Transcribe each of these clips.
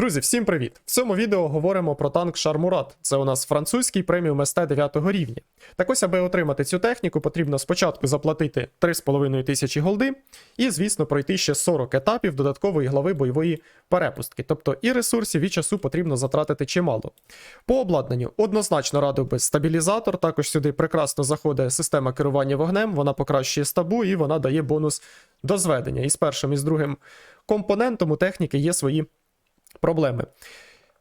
Друзі, всім привіт! В цьому відео говоримо про танк Шармурат. Це у нас французький преміум СТ 9 рівня. Так ось, аби отримати цю техніку, потрібно спочатку заплатити 3,5 тисячі голди і, звісно, пройти ще 40 етапів додаткової глави бойової перепустки. Тобто і ресурсів, і часу потрібно затратити чимало. По обладнанню однозначно радив би стабілізатор. Також сюди прекрасно заходить система керування вогнем, вона покращує стабу і вона дає бонус до зведення. І з першим і з другим компонентом у техніки є свої проблеми.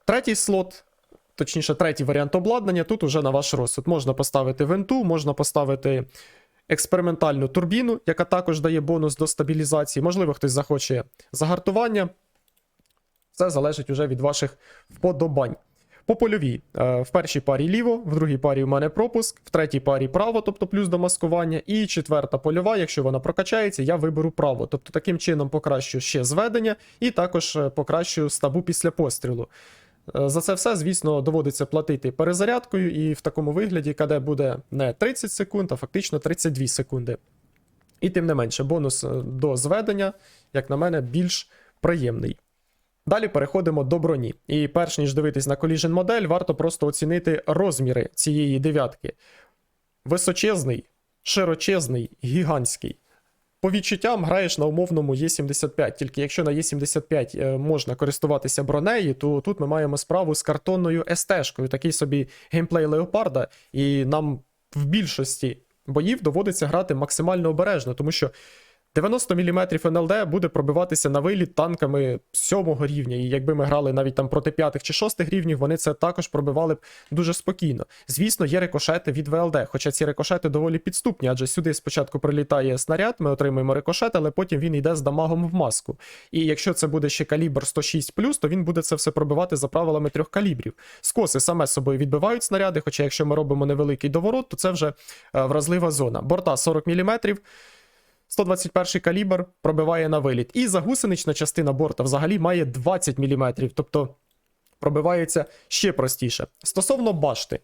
Третій слот, точніше, третій варіант обладнання, тут уже на ваш розсуд. Можна поставити винту, можна поставити експериментальну турбіну, яка також дає бонус до стабілізації. Можливо, хтось захоче загартування. Це залежить уже від ваших вподобань. По польовій. Е, В першій парі ліво, в другій парі у мене пропуск, в третій парі право, тобто плюс до маскування. І четверта польова, якщо вона прокачається, я виберу право. Тобто таким чином покращу ще зведення і також е, покращую стабу після пострілу. Е, За це все, звісно, доводиться платити перезарядкою, і в такому вигляді КД буде не 30 секунд, а фактично 32 секунди. І тим не менше, бонус до зведення, як на мене, більш приємний. Далі переходимо до броні. І перш ніж дивитись на Collision модель, варто просто оцінити розміри цієї дев'ятки. Височезний, широчезний, гігантський. По відчуттям граєш на умовному Є75, тільки якщо на Є75 е, можна користуватися бронею, то тут ми маємо справу з картонною СТ-шкою, такий собі геймплей Леопарда, і нам в більшості боїв доводиться грати максимально обережно, тому що 90 мм НЛД буде пробиватися на виліт танками 7 рівня. І якби ми грали навіть там проти 5 чи 6 рівнів, вони це також пробивали б дуже спокійно. Звісно, є рикошети від ВЛД, хоча ці рикошети доволі підступні, адже сюди спочатку прилітає снаряд, ми отримуємо рикошет, але потім він йде з дамагом в маску. І якщо це буде ще калібр 106, то він буде це все пробивати за правилами трьох калібрів. Скоси саме собою відбивають снаряди, хоча якщо ми робимо невеликий доворот, то це вже е, вразлива зона. Борта 40 мм. 121 калібр пробиває на виліт. І загусенична частина борта взагалі має 20 мм, тобто пробивається ще простіше. Стосовно башти.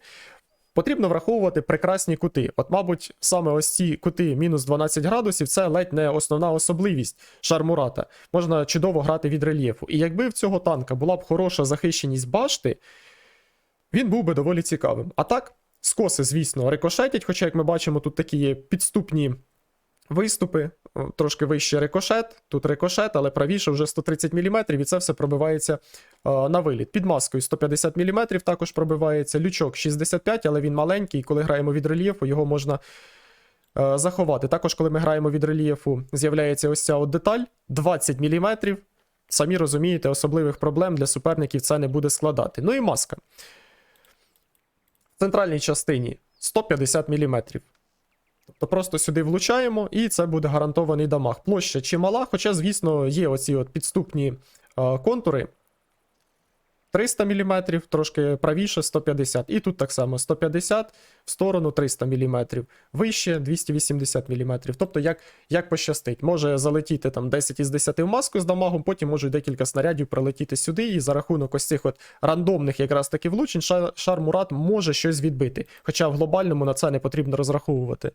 Потрібно враховувати прекрасні кути. От, мабуть, саме ось ці кути мінус 12 градусів це ледь не основна особливість шармурата. Можна чудово грати від рельєфу. І якби в цього танка була б хороша захищеність башти, він був би доволі цікавим. А так, скоси, звісно, рикошетять, хоча, як ми бачимо, тут такі є підступні виступи, трошки вище рикошет, тут рикошет, але правіше вже 130 мм, і це все пробивається на виліт. Під маскою 150 мм також пробивається. Лючок 65, але він маленький, і коли граємо від рельєфу, його можна заховати. Також, коли ми граємо від рельєфу, з'являється ось ця от деталь 20 мм. Самі розумієте, особливих проблем для суперників це не буде складати. Ну і маска. В центральній частині 150 мм. Тобто просто сюди влучаємо, і це буде гарантований дамаг. Площа чимала, хоча, звісно, є оці от підступні е, контури. 300 мм, трошки правіше 150. І тут так само 150 в сторону 300 мм, вище 280 мм. Тобто, як як пощастить, може залетіти там 10 із 10 в маску з дамагом, потім можуть декілька снарядів прилетіти сюди, і за рахунок ось цих от рандомних якраз таки влучень, шар, шар Мурат може щось відбити. Хоча в глобальному на це не потрібно розраховувати.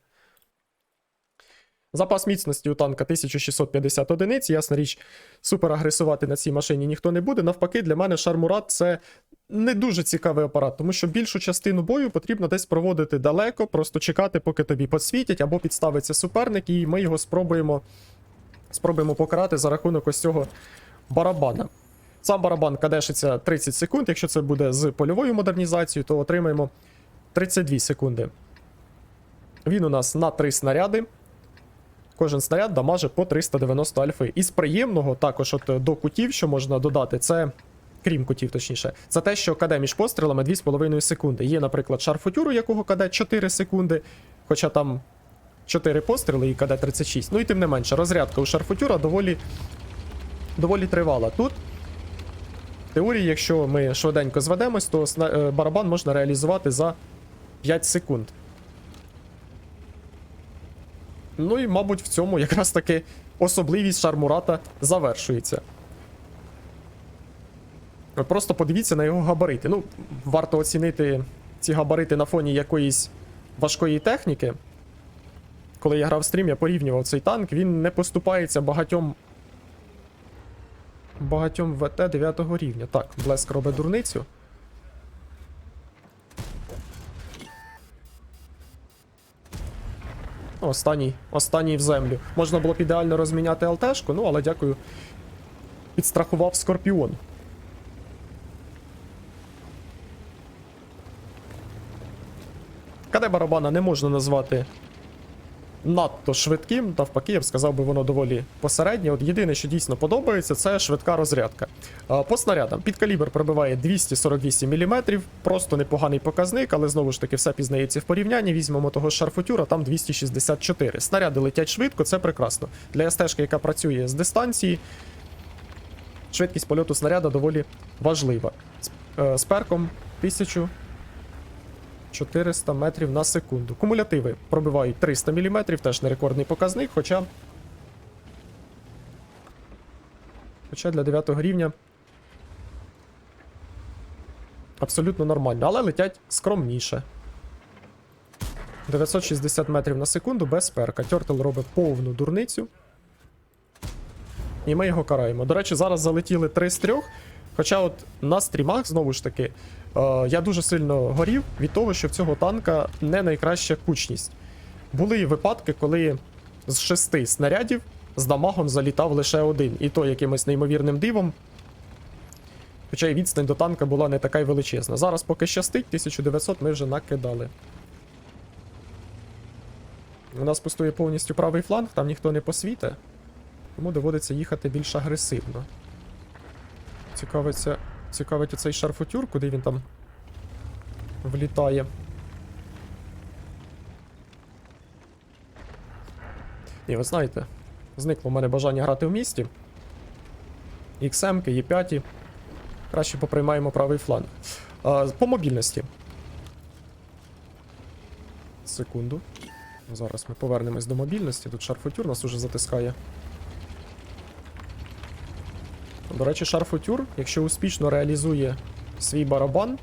Запас міцності у танка 1650 одиниць. Ясна річ, супер агресувати на цій машині ніхто не буде. Навпаки, для мене Шармурат це не дуже цікавий апарат, тому що більшу частину бою потрібно десь проводити далеко, просто чекати, поки тобі підсвітять, або підставиться суперник, і ми його спробуємо, спробуємо покарати за рахунок ось цього барабана. Сам барабан кадешиться 30 секунд. Якщо це буде з польовою модернізацією, то отримаємо 32 секунди. Він у нас на 3 снаряди. Кожен снаряд дамаже по 390 альфи. Із приємного, також от до кутів, що можна додати, це. Крім кутів, точніше, це те, що КД між пострілами 2,5 секунди. Є, наприклад, шар футюру, якого КД 4 секунди, хоча там 4 постріли і КД 36. Ну і тим не менше, розрядка у шарфутюра доволі доволі тривала. Тут, в теорії, якщо ми швиденько зведемось, то е, барабан можна реалізувати за 5 секунд. Ну і, мабуть, в цьому якраз таки особливість Шармурата завершується. Ви Просто подивіться на його габарити. Ну, варто оцінити ці габарити на фоні якоїсь важкої техніки. Коли я грав стрім, я порівнював цей танк, він не поступається багатьом багатьом ВТ 9 рівня. Так, блеск робить дурницю. Останній, останній в землю. Можна було б ідеально розміняти ЛТшку, ну але дякую. Підстрахував Скорпіон. Каде барабана не можна назвати надто швидким, навпаки, я б сказав би, воно доволі посереднє. От єдине, що дійсно подобається, це швидка розрядка. По снарядам підкалібр пробиває 248 мм, просто непоганий показник, але знову ж таки все пізнається в порівнянні. Візьмемо того шарфутюра, там 264. Снаряди летять швидко, це прекрасно. Для СТ-шки, яка працює з дистанції, швидкість польоту снаряда доволі важлива. З, е, перком 1000. 400 метрів на секунду. Кумулятиви пробивають 300 мм, теж не рекордний показник, хоча. Хоча для 9 рівня абсолютно нормально, але летять скромніше. 960 метрів на секунду без перка. Тьортл робить повну дурницю. І ми його караємо. До речі, зараз залетіли 3 з 3. Хоча от на стрімах, знову ж таки, е, я дуже сильно горів від того, що в цього танка не найкраща кучність. Були випадки, коли з шести снарядів з дамагом залітав лише один, і то якимось неймовірним дивом. Хоча й відстань до танка була не така й величезна. Зараз поки щастить, 1900 ми вже накидали. У нас пустує повністю правий фланг, там ніхто не посвіте, тому доводиться їхати більш агресивно. Цікавиться, цікавить оцей шарфутюр, куди він там влітає. Ні, ви знаєте, зникло в мене бажання грати в місті. XM, Є5. Краще поприймаємо правий фланг. А, по мобільності. Секунду. Зараз ми повернемось до мобільності. Тут шарфутюр нас уже затискає. До речі, шарфутюр, якщо успішно реалізує свій барабан,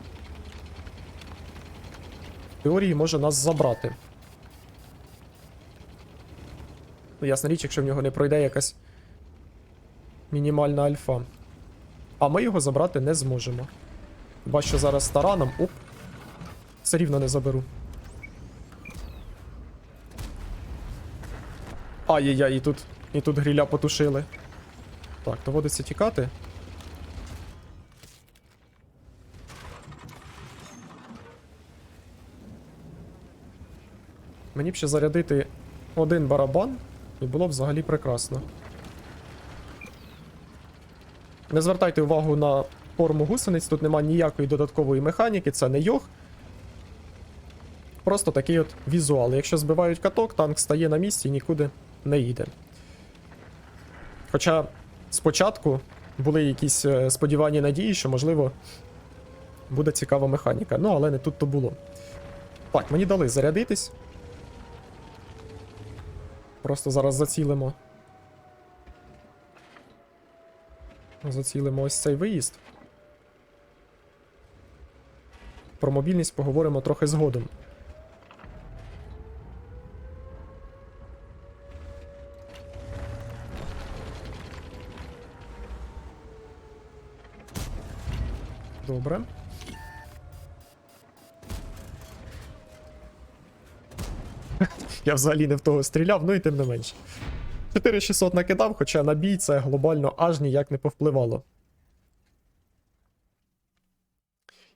в теорії може нас забрати. Ну, ясна річ, якщо в нього не пройде якась мінімальна альфа. А ми його забрати не зможемо. Хіба що зараз тараном. Оп. Все рівно не заберу. Ай-яй-яй, і тут, і тут гріля потушили. Так, доводиться тікати. Мені б ще зарядити один барабан, і було б взагалі прекрасно. Не звертайте увагу на форму гусениць, тут нема ніякої додаткової механіки, це не йог. Просто такий от візуал. Якщо збивають каток, танк стає на місці і нікуди не їде. Хоча спочатку були якісь е, сподівання надії, що, можливо, буде цікава механіка. Ну, але не тут то було. Так, мені дали зарядитись. Просто зараз зацілимо. Зацілимо ось цей виїзд. Про мобільність поговоримо трохи згодом. Добре. Я взагалі не в того стріляв, ну і тим не менше. 4600 накидав, хоча на бій це глобально аж ніяк не повпливало.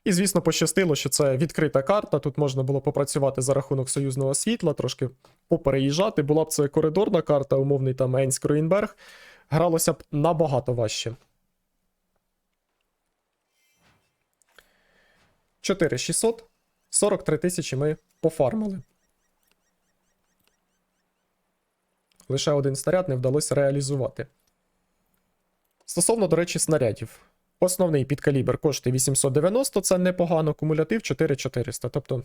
І, звісно, пощастило, що це відкрита карта. Тут можна було попрацювати за рахунок союзного світла, трошки попереїжджати. Була б це коридорна карта, умовний там Енськ Руїнберг. Гралося б набагато важче. 4600, 43 тисячі ми пофармили. Лише один снаряд не вдалося реалізувати. Стосовно, до речі, снарядів. Основний підкалібр коштує 890, це непогано, кумулятив 4400. Тобто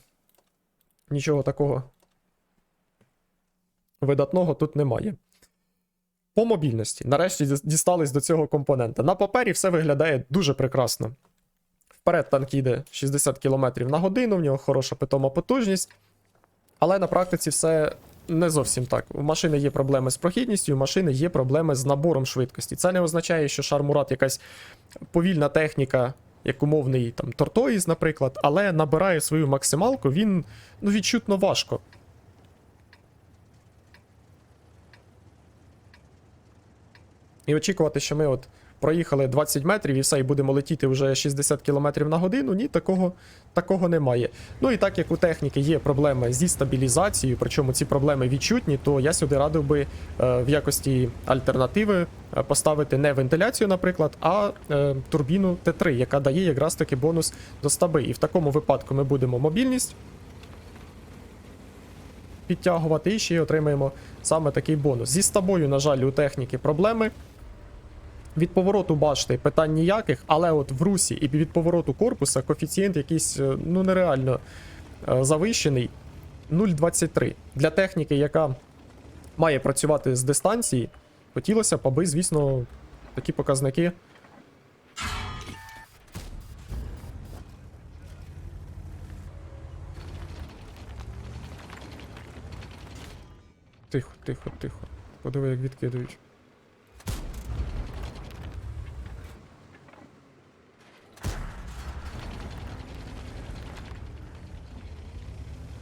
нічого такого видатного тут немає. По мобільності. Нарешті дістались до цього компонента. На папері все виглядає дуже прекрасно. Вперед танк їде 60 км на годину, в нього хороша питома потужність. Але на практиці все Не зовсім так. У машини є проблеми з прохідністю, у машини є проблеми з набором швидкості. Це не означає, що Шармурат якась повільна техніка, як умовний там Тортоїз, наприклад, але набирає свою максималку, він ну, відчутно важко. І очікувати, що ми от проїхали 20 метрів і все, і будемо летіти вже 60 км на годину. Ні, такого, такого немає. Ну і так як у техніки є проблеми зі стабілізацією, причому ці проблеми відчутні, то я сюди радив би е, в якості альтернативи е, поставити не вентиляцію, наприклад, а е, турбіну Т3, яка дає якраз таки бонус до стаби. І в такому випадку ми будемо мобільність підтягувати і ще й отримаємо саме такий бонус. Зі стабою, на жаль, у техніки проблеми. Від повороту башти питань ніяких, але от в русі і від повороту корпуса коефіцієнт якийсь е, ну нереально е, завищений 0,23. Для техніки, яка має працювати з дистанції, хотілося б, аби, звісно, такі показники. Тихо, тихо, тихо. Подиви, як відкидують.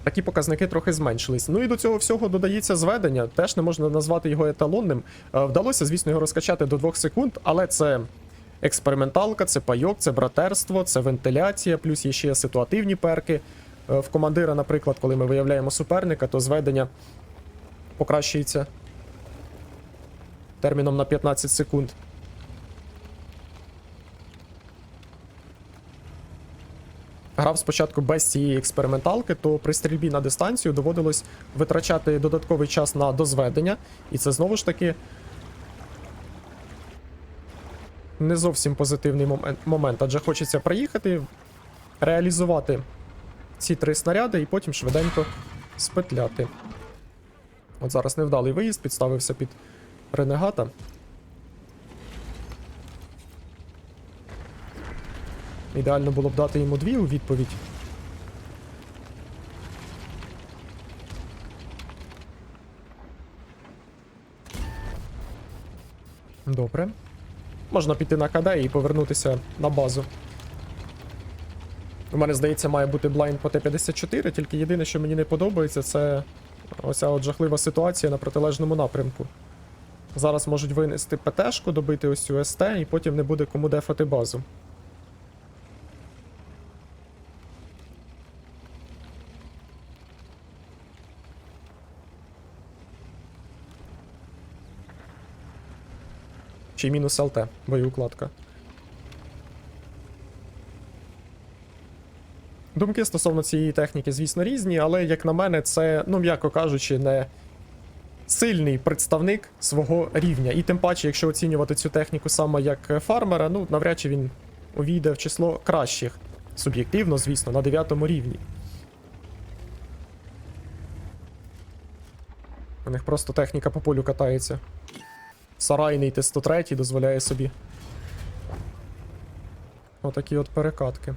Такі показники трохи зменшились. Ну і до цього всього додається зведення. Теж не можна назвати його еталонним. Е, Вдалося, звісно, його розкачати до 2 секунд, але це експерименталка, це пайок, це братерство, це вентиляція, плюс є ще ситуативні перки. Е, В командира, наприклад, коли ми виявляємо суперника, то зведення покращується терміном на 15 секунд. Грав спочатку без цієї експерименталки, то при стрільбі на дистанцію доводилось витрачати додатковий час на дозведення, і це знову ж таки не зовсім позитивний момент, адже хочеться приїхати, реалізувати ці три снаряди і потім швиденько спетляти. От зараз невдалий виїзд, підставився під ренегата. Ідеально було б дати йому дві у відповідь. Добре. Можна піти на КД і повернутися на базу. У мене, здається, має бути блайнд по Т-54, тільки єдине, що мені не подобається, це оця от жахлива ситуація на протилежному напрямку. Зараз можуть винести ПТшку, добити ось цю СТ, і потім не буде кому дефати базу. Чи мінус ЛТ, боєукладка. Думки стосовно цієї техніки, звісно, різні, але, як на мене, це, ну, м'яко кажучи, не сильний представник свого рівня. І тим паче, якщо оцінювати цю техніку саме як фармера, ну, навряд чи він увійде в число кращих. Суб'єктивно, звісно, на 9 рівні. У них просто техніка по полю катається. Сарайний Т-103 дозволяє собі. Отакі от перекатки.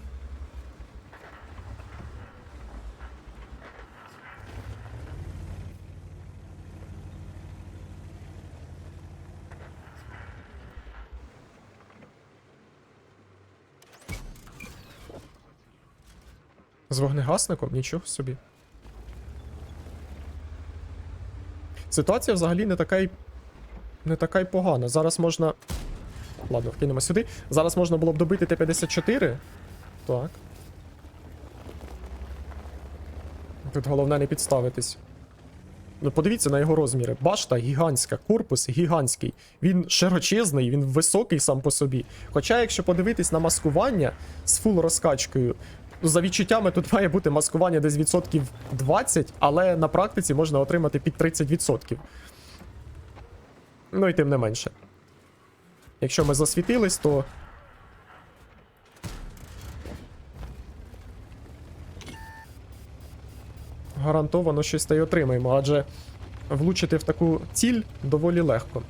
З вогнегасником? Нічого собі. Ситуація взагалі не така й не така й погана. Зараз можна. Ладно, вкинемо сюди. Зараз можна було б добити Т-54. Так. Тут головне не підставитись. Ну, подивіться на його розміри. Башта гігантська, корпус гігантський. Він широчезний, він високий сам по собі. Хоча, якщо подивитись на маскування з фул розкачкою, ну, за відчуттями тут має бути маскування десь відсотків 20, але на практиці можна отримати під 30%. Ну і тим не менше. Якщо ми засвітились, то. Гарантовано щось та й отримаємо, адже влучити в таку ціль доволі легко.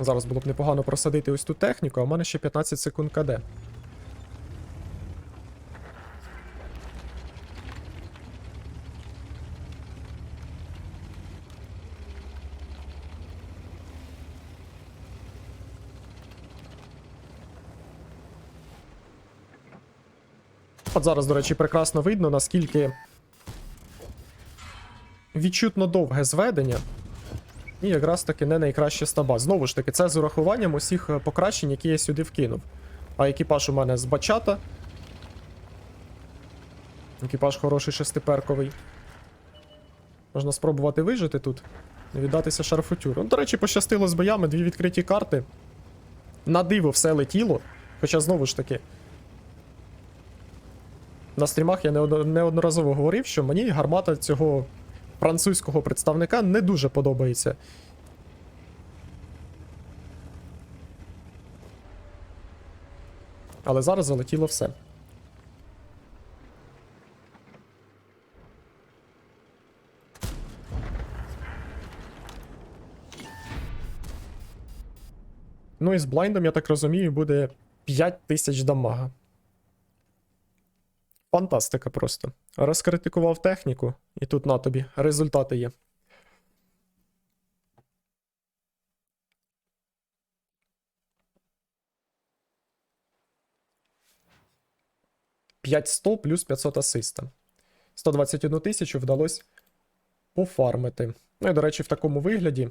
Зараз було б непогано просадити ось ту техніку, а в мене ще 15 секунд КД. От зараз, до речі, прекрасно видно, наскільки відчутно довге зведення. І якраз таки не найкраща стаба. Знову ж таки, це з урахуванням усіх е, покращень, які я сюди вкинув. А екіпаж у мене з бачата. Екіпаж хороший шестиперковий. Можна спробувати вижити тут. Не віддатися шарфутюру. Ну, до речі, пощастило з боями, дві відкриті карти. На диво все летіло. Хоча знову ж таки. На стрімах я неодноразово говорив, що мені гармата цього французького представника не дуже подобається. Але зараз залетіло все. Ну і з блайндом, я так розумію, буде 5000 дамага. Фантастика просто. Розкритикував техніку, і тут на тобі результати є. «500 плюс 500 асиста. 121 тисячу вдалося пофармити. Ну і, до речі, в такому вигляді,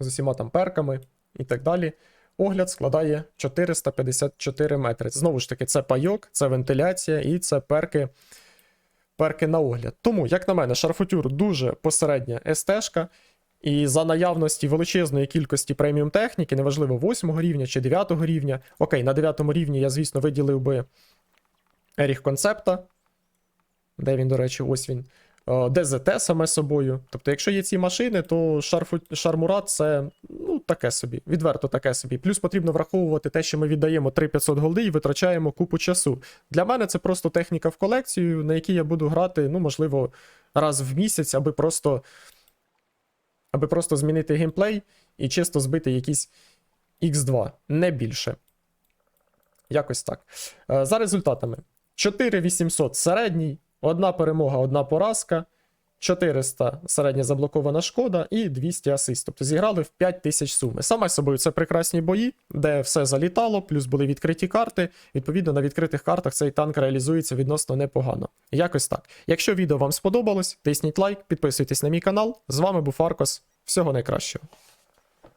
з усіма там перками і так далі, огляд складає 454 метри. Знову ж таки, це пайок, це вентиляція і це перки, перки на огляд. Тому, як на мене, шарфутюр дуже посередня СТ-шка. І за наявності величезної кількості преміум техніки, неважливо 8 рівня чи 9 рівня. Окей, на 9 рівні я, звісно, виділив би Еріх Концепта. Де він, до речі, ось він. Е, ДЗТ саме собою. Тобто, якщо є ці машини, то шарфу... Шармурат це ну, таке собі, відверто таке собі. Плюс потрібно враховувати те, що ми віддаємо 3500 голди і витрачаємо купу часу. Для мене це просто техніка в колекцію, на якій я буду грати, ну, можливо, раз в місяць, аби просто, аби просто змінити геймплей і чисто збити якісь X2, не більше. Якось так. Е, За результатами: 4800 середній, одна перемога, одна поразка, 400 середня заблокована шкода і 200 асист. Тобто зіграли в 5000 суми. Саме собою це прекрасні бої, де все залітало, плюс були відкриті карти. Відповідно, на відкритих картах цей танк реалізується відносно непогано. Якось так. Якщо відео вам сподобалось, тисніть лайк, підписуйтесь на мій канал. З вами був Аркос. Всього найкращого.